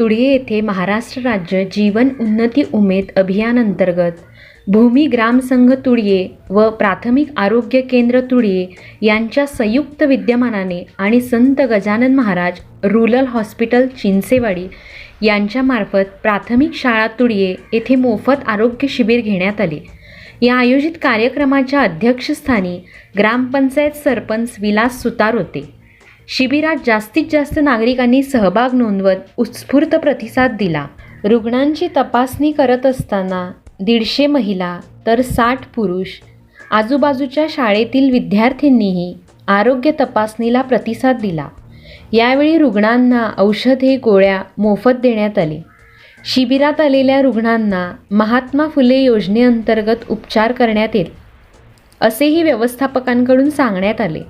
तुढे येथे महाराष्ट्र राज्य जीवन उन्नती उमेद अभियानांतर्गत भूमी ग्रामसंघ तुळये व प्राथमिक आरोग्य केंद्र तुळये यांच्या संयुक्त विद्यमानाने आणि संत गजानन महाराज रुरल हॉस्पिटल चिंचेवाडी यांच्यामार्फत प्राथमिक शाळा तुळये येथे मोफत आरोग्य शिबिर घेण्यात आले. या आयोजित कार्यक्रमाच्या अध्यक्षस्थानी ग्रामपंचायत सरपंच विलास सुतार होते. शिबिरात जास्तीत जास्त नागरिकांनी सहभाग नोंदवत उत्स्फूर्त प्रतिसाद दिला. रुग्णांची तपासणी करत असताना दीडशे महिला तर साठ पुरुष आजूबाजूच्या शाळेतील विद्यार्थ्यांनीही आरोग्य तपासणीला प्रतिसाद दिला. यावेळी रुग्णांना औषधे गोळ्या मोफत देण्यात आले. शिबिरात आलेल्या रुग्णांना महात्मा फुले योजनेअंतर्गत उपचार करण्यात येईल असेही व्यवस्थापकांकडून सांगण्यात आले.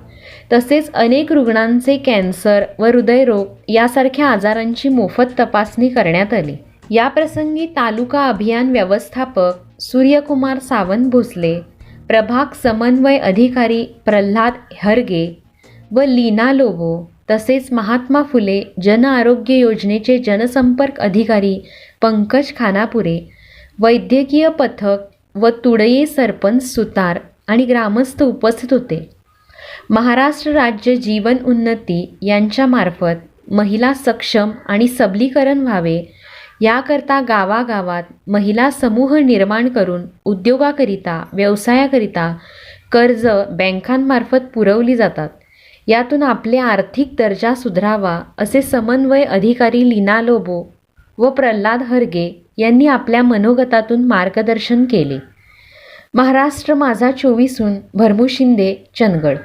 तसेच अनेक रुग्णांचे कॅन्सर व हृदयरोग यासारख्या आजारांची मोफत तपासणी करण्यात आली. याप्रसंगी तालुका अभियान व्यवस्थापक सूर्यकुमार सावंत भोसले प्रभाग समन्वय अधिकारी प्रल्हाद हरगे व लीना लोबो तसेच महात्मा फुले जन आरोग्य योजनेचे जनसंपर्क अधिकारी पंकज खानापुरे वैद्यकीय पथक व तुडये सरपंच सुतार आणि ग्रामस्थ उपस्थित होते. महाराष्ट्र राज्य जीवन उन्नती यांच्यामार्फत महिला सक्षम आणि सबलीकरण व्हावे. याकरता गावागावात महिला समूह निर्माण करून उद्योगाकरिता व्यवसायाकरिता कर्ज बँकांमार्फत पुरवली जातात. यातून आपले आर्थिक दर्जा सुधारावा असे समन्वय अधिकारी लीना लोबो व प्रल्हाद हरगे यांनी आपल्या मनोगतातून मार्गदर्शन केले. महाराष्ट्र माझा चोवीसून भरमू शिंदे चंदगड.